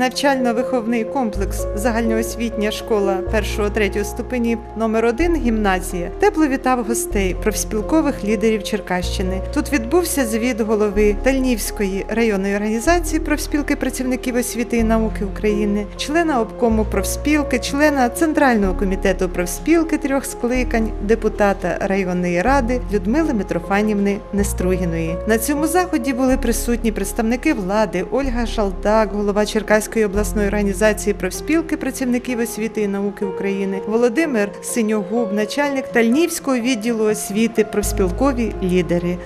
Навчально-виховний комплекс загальноосвітня школа 1-3 ступенів номер 1 гімназія тепло вітав гостей, профспілкових лідерів Черкащини. Тут відбувся звіт голови Тальнівської районної організації профспілки працівників освіти і науки України, члена обкому профспілки, члена Центрального комітету профспілки трьох скликань, депутата районної ради Людмили Митрофанівни Нестругіної. На цьому заході були присутні представники влади Ольга Шалтак, голова Черкаської обласної організації профспілки працівників освіти і науки України, Володимир Синьогуб, начальник Тальнівського відділу освіти, профспілкові лідери.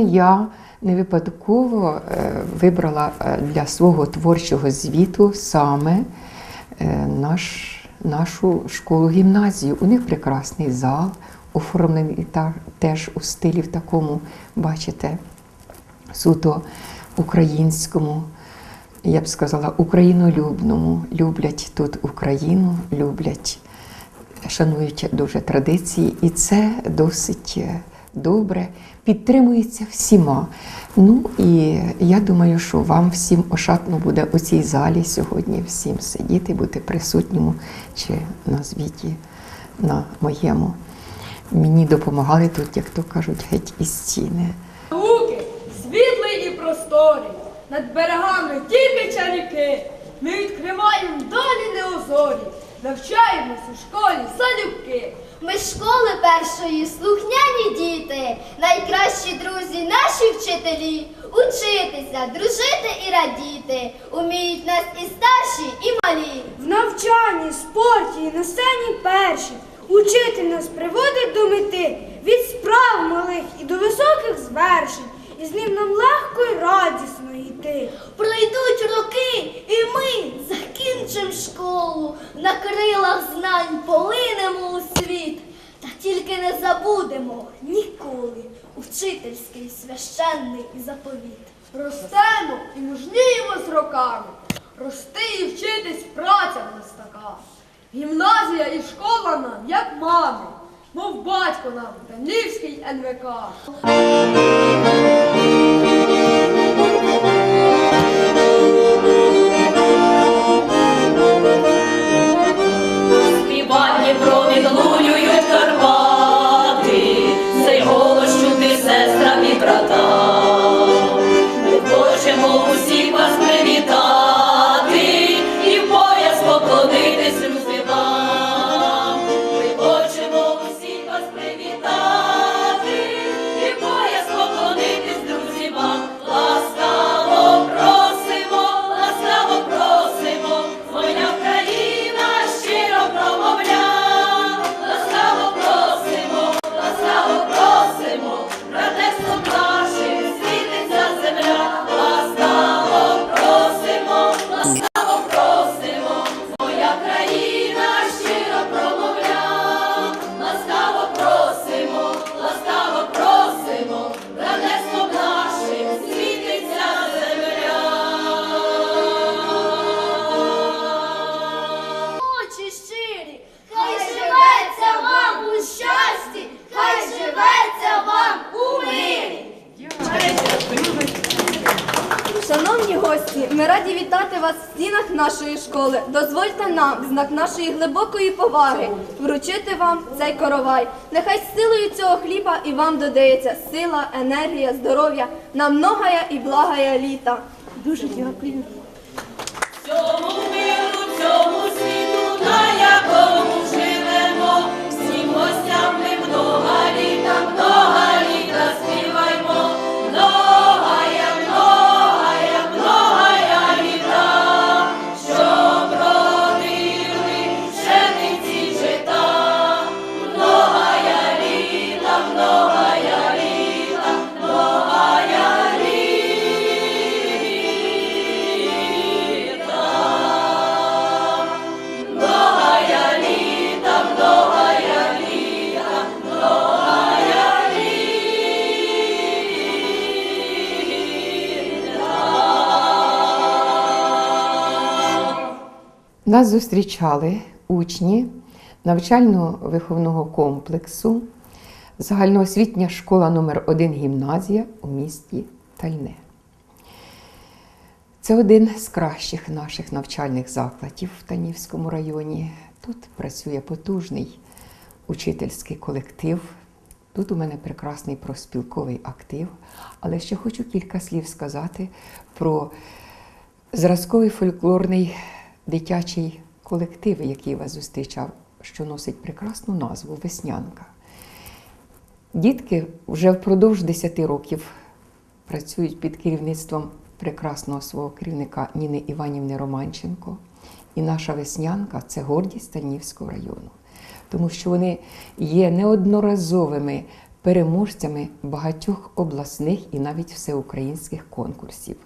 Я не випадково е, вибрала е, для свого творчого звіту саме е, наш, нашу школу-гімназію. У них прекрасний зал, оформлений теж у стилі в такому, бачите, суто українському, я б сказала, українолюбному. Люблять тут Україну, люблять шанують дуже традиції, і це досить е, добре, підтримується всіма. Ну і я думаю, що вам всім ошатно буде у цій залі сьогодні всім сидіти, бути присутньому чи на звіті на моєму. Мені допомагали тут, як то кажуть, геть із стіни. Луки, світлий і просторий, над берегами тільки чарівки. Ми відкриваємо далі неозорі, навчаємось у школі залюбки. Ми з школи першої слухняні діти, найкращі друзі, наші вчителі. Учитися, дружити і радіти. Уміють нас і старші, і малі. В навчанні, спорті і на сцені перші. Учитель нас приводить до мети від справ малих і до високих звершень. І з ним нам легко і радісно йти. Пройдуть роки, і ми закінчимо школу. На крилах знань полинемо у світ. Та тільки не забудемо ніколи учительський священний заповіт. Ростемо і мужніємо з роками. Рости і вчитись праця в нас така. Гімназія і школа нам, як мами, мов батько нам, Данівський НВК. Знак нашої глибокої поваги, вручити вам цей коровай. Нехай силою цього хліба і вам додається сила, енергія, здоров'я на многая і благая літа. Дуже дякую. Зустрічали учні навчально-виховного комплексу загальноосвітня школа номер 1 гімназія у місті Тальне. Це один з кращих наших навчальних закладів в Танівському районі. Тут працює потужний учительський колектив. Тут у мене прекрасний проспілковий актив. Але ще хочу кілька слів сказати про зразковий фольклорний дитячий колектив, який вас зустрічав, що носить прекрасну назву Веснянка. Дітки вже впродовж 10 років працюють під керівництвом прекрасного свого керівника Ніни Іванівни Романченко. І наша веснянка це гордість Танівського району, тому що вони є неодноразовими переможцями багатьох обласних і навіть всеукраїнських конкурсів.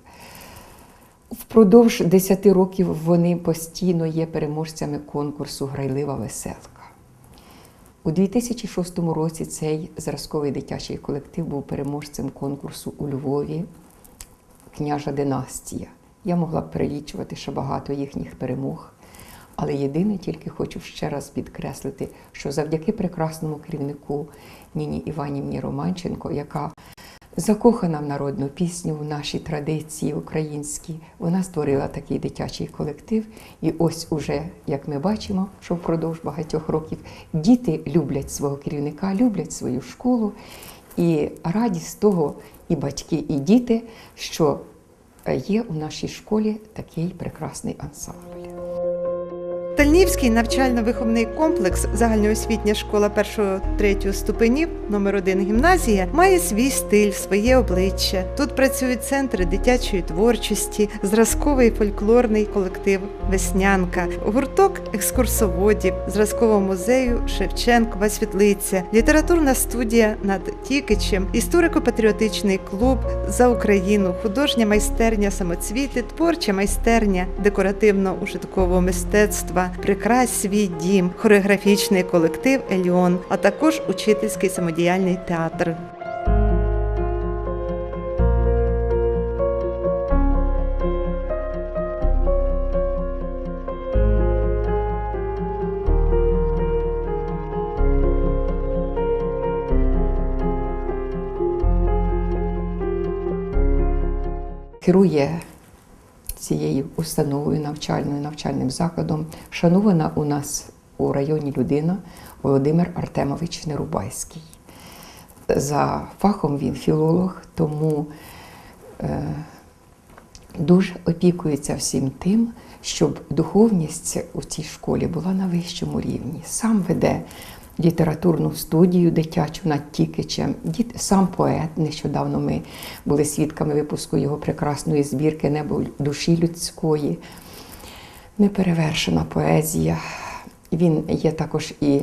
Впродовж 10 років вони постійно є переможцями конкурсу Грайлива веселка. У 2006 році цей зразковий дитячий колектив був переможцем конкурсу у Львові Княжа династія. Я могла б перелічувати ще багато їхніх перемог. Але єдине тільки хочу ще раз підкреслити, що завдяки прекрасному керівнику Ніні Іванівні Романченко, яка закохана в народну пісню, в наші традиції українські, вона створила такий дитячий колектив. І ось уже, як ми бачимо, що впродовж багатьох років діти люблять свого керівника, люблять свою школу. І радість того і батьки, і діти, що е, є у нашій школі такий прекрасний ансамбль. Тальнівський навчально-виховний комплекс загальноосвітня школа 1-3 ступенів номер 1 гімназія має свій стиль, своє обличчя. Тут працюють центри дитячої творчості, зразковий фольклорний колектив Веснянка, гурток екскурсоводів, зразкового музею Шевченкова світлиця, літературна студія над Тікичем, історико-патріотичний клуб за Україну, художня майстерня самоцвіти, творча майстерня декоративно-ужиткового мистецтва, прикрась свій дім, хореографічний колектив Еліон, а також учительський самодіяльний театр. керує цією установою навчальною навчальним закладом. Шанована у нас у районі людина Володимир Артемович Нерубайський. За фахом він філолог, тому е, дуже опікується всім тим, щоб духовність у цій школі була на вищому рівні. Сам веде літературну студію дитячу над Тікичем. Діт, сам поет. Нещодавно ми були свідками випуску його прекрасної збірки Небо душі людської. Неперевершена поезія. Він є також і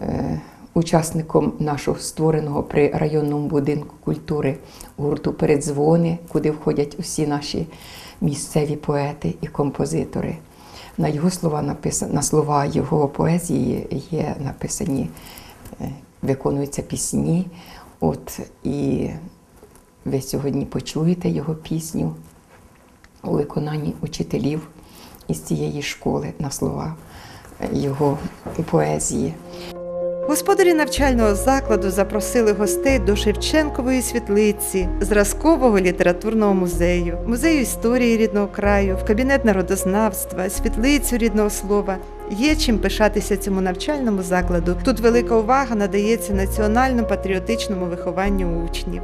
е, учасником нашого створеного при районному будинку культури гурту Передзвони, куди входять усі наші місцеві поети і композитори. На його слова написано, на слова його поезії є написані, е, виконуються пісні. От і ви сьогодні почуєте його пісню у виконанні учителів із цієї школи на слова е, його поезії. Господарі навчального закладу запросили гостей до Шевченкової світлиці, зразкового літературного музею, музею історії рідного краю, в кабінет народознавства, світлицю рідного слова. Є чим пишатися цьому навчальному закладу. Тут велика увага надається національно-патріотичному вихованню учнів.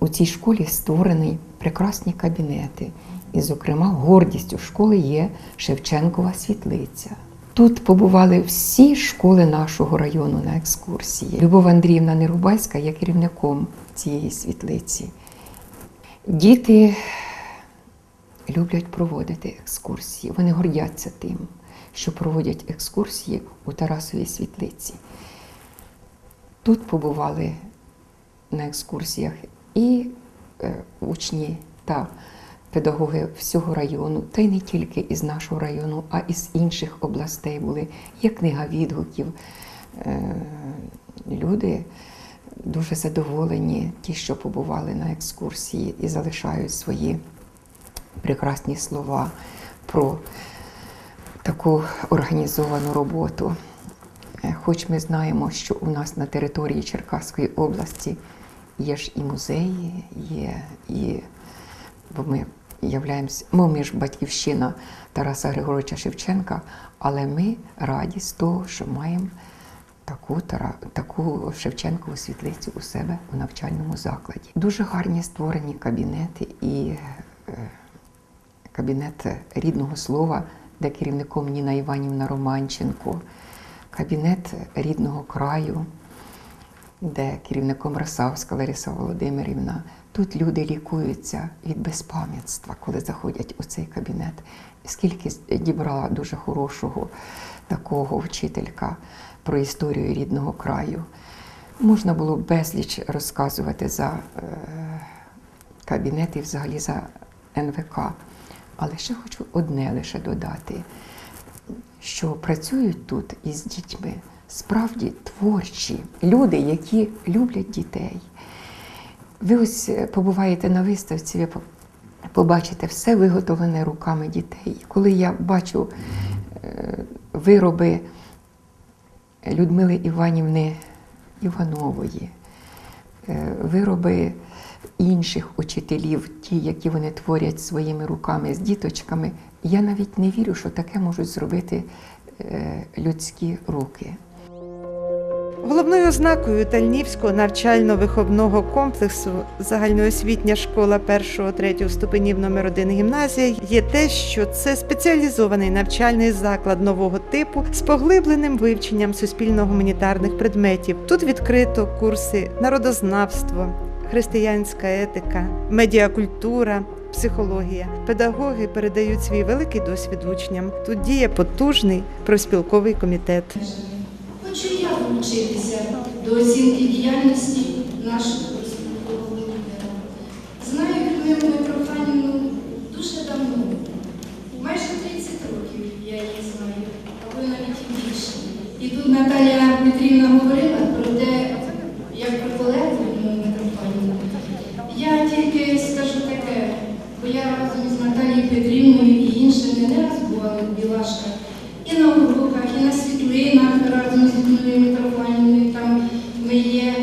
У цій школі створені прекрасні кабінети. І, зокрема, гордістю школи є Шевченкова світлиця. Тут побували всі школи нашого району на екскурсії. Любов Андріївна Нерубайська є керівником цієї світлиці. Діти люблять проводити екскурсії. Вони гордяться тим, що проводять екскурсії у Тарасовій світлиці. Тут побували на екскурсіях і е, учні та педагоги всього району, та й не тільки із нашого району, а із інших областей були. Є книга відгуків. Е, Люди дуже задоволені, ті, що побували на екскурсії і залишають свої прекрасні слова про таку організовану роботу. Е, Хоч ми знаємо, що у нас на території Черкаської області є ж і музеї, є і бо ми являємось, ми ж батьківщина Тараса Григоровича Шевченка, але ми раді з того, що маємо таку, таку Шевченкову світлицю у себе у навчальному закладі. Дуже гарні створені кабінети і е, кабінет рідного слова, де керівником Ніна Іванівна Романченко, кабінет рідного краю, де керівником Росавська Лариса Володимирівна. Тут люди лікуються від безпам'ятства, коли заходять у цей кабінет. Скільки дібрала дуже хорошого такого вчителька про історію рідного краю. Можна було безліч розказувати за е, кабінет і взагалі за НВК. Але ще хочу одне лише додати, що працюють тут із дітьми справді творчі люди, які люблять дітей. Ви ось е, побуваєте на виставці, ви побачите все виготовлене руками дітей. Коли я бачу е, вироби Людмили Іванівни Іванової, е, вироби інших учителів, ті, які вони творять своїми руками з діточками, я навіть не вірю, що таке можуть зробити людські руки. Головною ознакою Тальнівського навчально-виховного комплексу загальноосвітня школа 1-3 ступенів номер 1 гімназія є те, що це спеціалізований навчальний заклад нового типу з поглибленим вивченням суспільно-гуманітарних предметів. Тут відкрито курси народознавство, християнська етика, медіакультура. Психологія, педагоги передають свій великий досвід учням. Тут діє потужний профспілковий комітет. Хочу я долучитися до оцінки діяльності нашого профспілкового комітету. Знаю Людмилу Митрофанівну дуже давно, майже 30 років я її знаю, або навіть і більше. І тут Наталя Петрівна говорила про те, як про колегу Людмилу Митрофанівну. Я тільки скажу таке, бо я разом з Наталією Петрівною і іншими не раз була в Білашках. І на уроках, і на світлинах разом зі Людмилою Митрофанівною там ми є.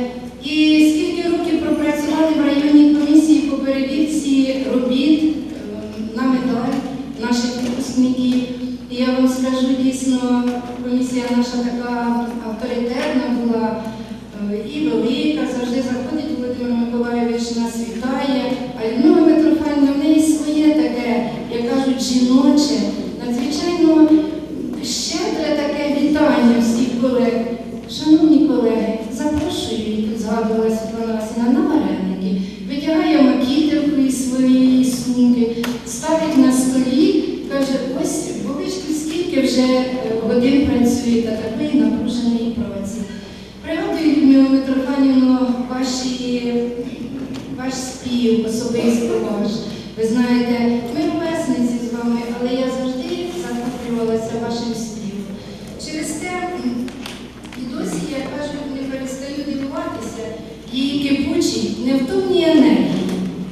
І скільки років пропрацювали в районній комісії по перевірці робіт е, на медаль наших випускників. І я вам скажу, дійсно, комісія наша така авторитетна була е, і велика, завжди заходить Володимир Миколайович нас вітає. А Людмила Митрофанівна, в неї своє таке, як кажуть, жіноче, надзвичайно щедре таке вітання всіх колег. Шановні колеги, запрошую, як згадувала Світлана Васильівна, на вареники. Витягає макітерку із своєї сумки, ставить на столі, каже, ось Бобички, скільки вже е, годин працюєте такої напруженої праці. Пригадую, ваші, ваш спів особисто ваш. Ви знаєте, ми ровесниці з вами, але я завжди захоплювалася вашим співом. Через те м, і досі, я кажу, не перестаю дивуватися її кипучій, невтомній енергії.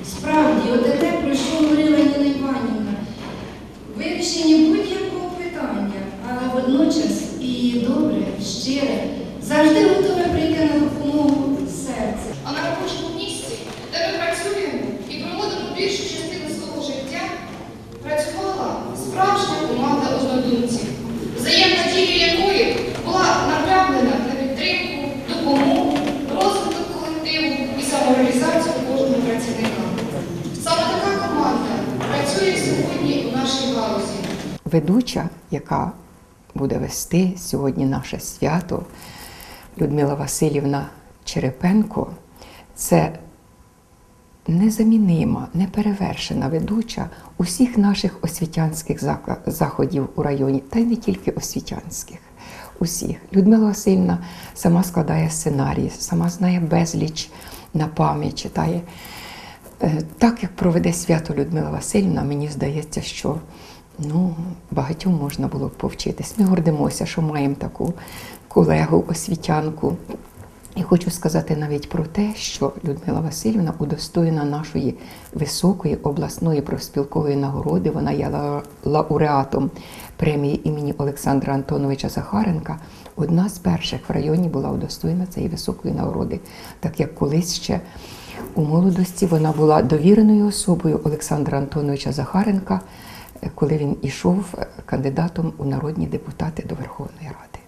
Справді, от те, про що говорила Ніна Іванівна, вирішення будь-якого питання, але водночас і добре, щире, завжди готове прийти на допомогу серця. А на робочому місці, де ми працюємо і проводимо більшу частину свого життя, працювала справжня команда однодумців, взаємна дія якої була направлена на підтримку, допомогу, розвиток колективу і самореалізацію кожного працівника. Саме така команда працює сьогодні у нашій галузі. Ведуча, яка буде вести сьогодні наше свято, Людмила Васильівна Черепенко, це незамінима, неперевершена ведуча усіх наших освітянських заходів у районі, та й не тільки освітянських. Усіх. Людмила Васильівна сама складає сценарії, сама знає безліч на пам'ять, читає. Е, Так як проведе свято Людмила Васильівна, мені здається, що ну, багатьом можна було б повчитись. Ми гордимося, що маємо таку колегу, освітянку. І хочу сказати навіть про те, що Людмила Васильівна удостоєна нашої високої обласної профспілкової нагороди. Вона є лауреатом премії імені Олександра Антоновича Захаренка. Одна з перших в районі була удостоєна цієї високої нагороди, так як колись ще У молодості вона була довіреною особою Олександра Антоновича Захаренка, коли він ішов кандидатом у народні депутати до Верховної Ради.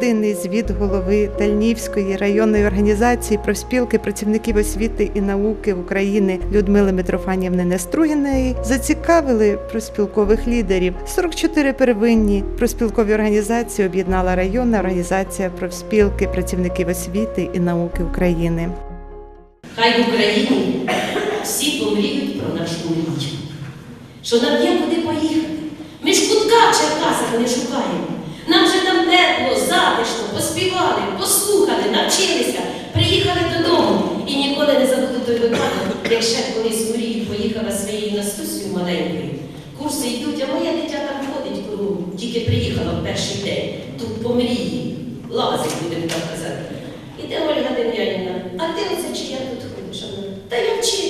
Кількагодинний звіт голови Тальнівської районної організації профспілки працівників освіти і науки України Людмили Митрофанівни Нестругіної зацікавили профспілкових лідерів. 44 первинні профспілкові організації об'єднала районна організація профспілки працівників освіти і науки України. Хай в Україні всі помріють про нашу мрію, що нам є куди поїхати. Ми ж кутка в Черкасах не шукаємо. Нам же там тепло, затишно, поспівали, послухали, навчилися, приїхали додому і ніколи не забуду той випадок, як ще колись Мрію поїхала своєю Настусею маленькою. Курси йдуть, а моє дитя там ходить кругом, тільки приїхала в перший день, тут по мрії, лазить, будемо так казати. Іде Ольга Дем'янівна, а ти оце чи я тут ходиш? Та я вчительки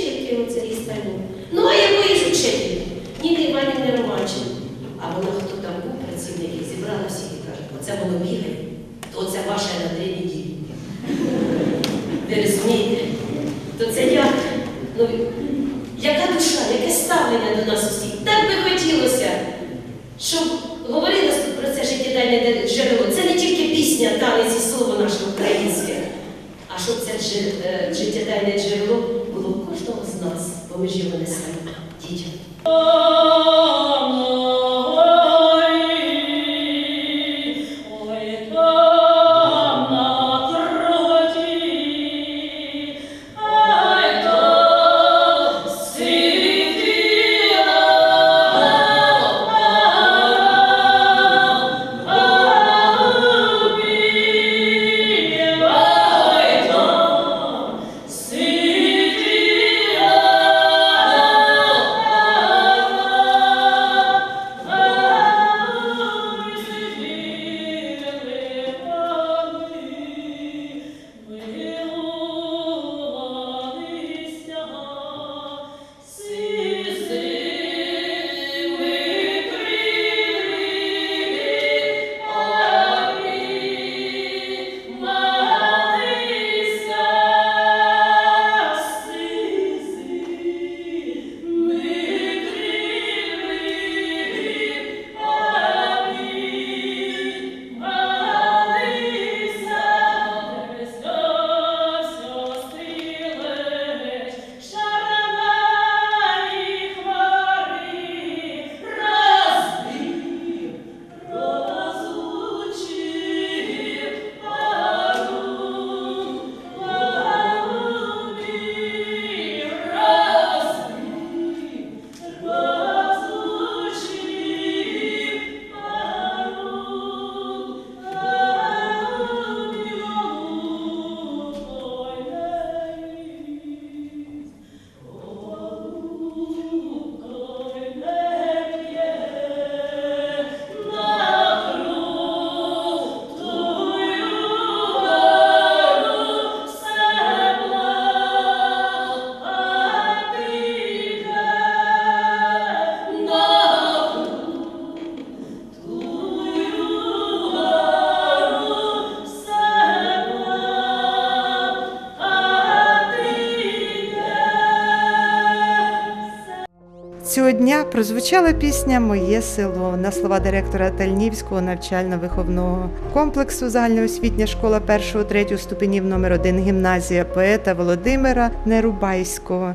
прозвучала пісня Моє село на слова директора Тальнівського навчально-виховного комплексу загальноосвітня школа 1-3 ступенів номер 1 гімназія поета Володимира Нерубайського.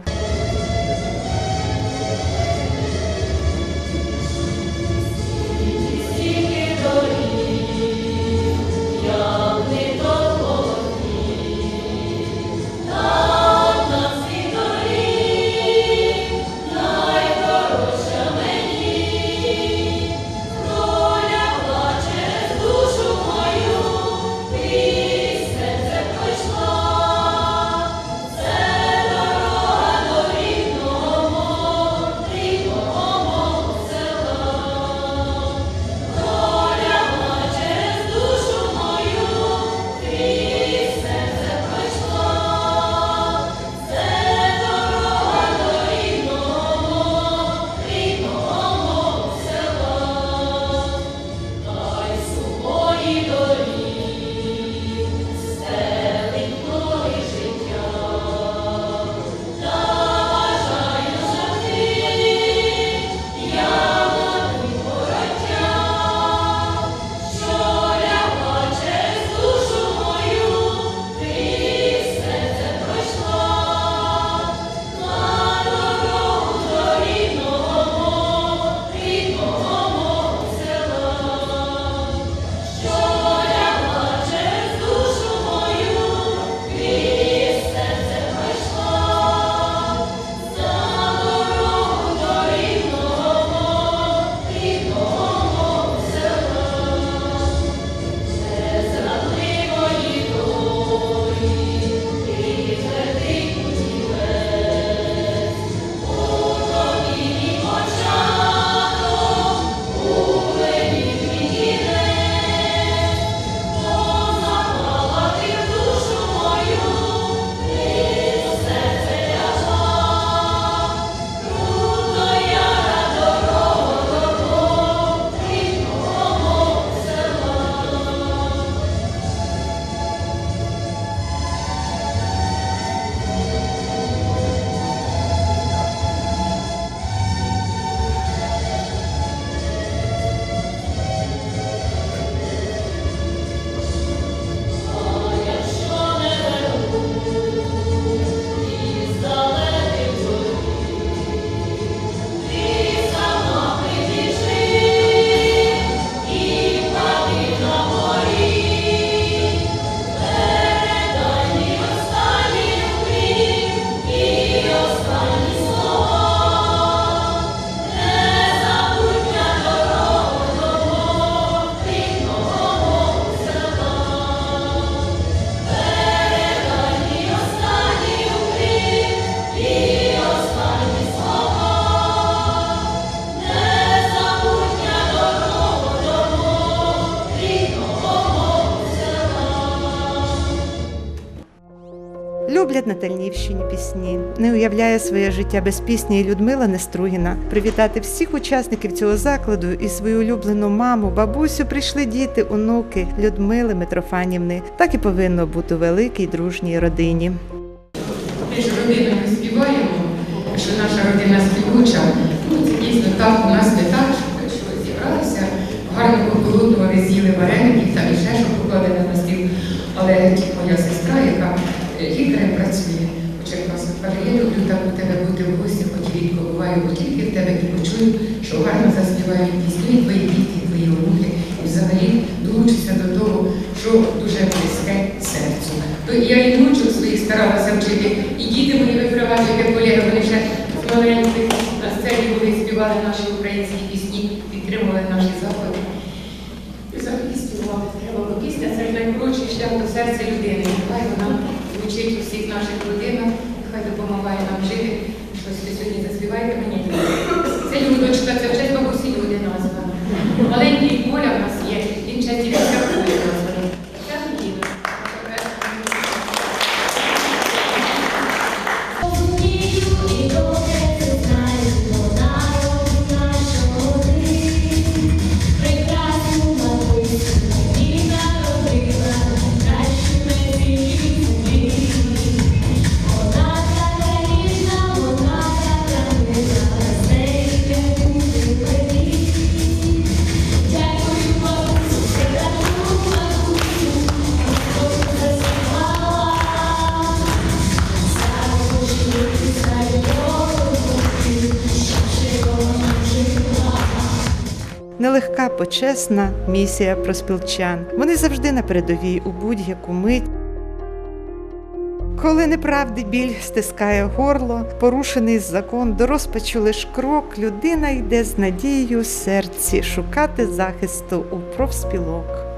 Не уявляє своє життя без пісні Людмила Нестругіна. Привітати всіх учасників цього закладу і свою улюблену маму, бабусю прийшли діти, онуки Людмили Митрофанівни. Так і повинно бути у великій дружній родині. Ми ж родиною співаємо, що наша родина співуча. Ну, дійсно так, у нас не так, що, зібралися, гарно поголодували, з'їли вареників, там і ще що покладено на стіл. Але моя сестра, яка е, лікарем працює у Черкасах, каже, я люблю так у тебе бути в гості, хоч і рідко буваю, бо тільки в тебе і почую, що заспівають пісні, твої діти, твої онуки, і взагалі долучиться до того, що дуже близьке серцю. То я і внучок своїх старалася вчити, і діти мої випривати, як колеги, вони ще з маленьких на сцені були співали наші українські пісні, підтримували наші заходи. І взагалі співати треба, бо пісня це ж найкоротший шлях до серця людини. Хай вона звучить у всіх наших родинах, хай допомагає нам жити. Щось ви сьогодні заспівайте мені. Це Людочка, це вже Нелегка, почесна місія проспілчан. Вони завжди на передовій у будь-яку мить. Коли неправди біль стискає горло, порушений закон, до розпачу лиш крок, людина йде з надією серці шукати захисту у профспілок.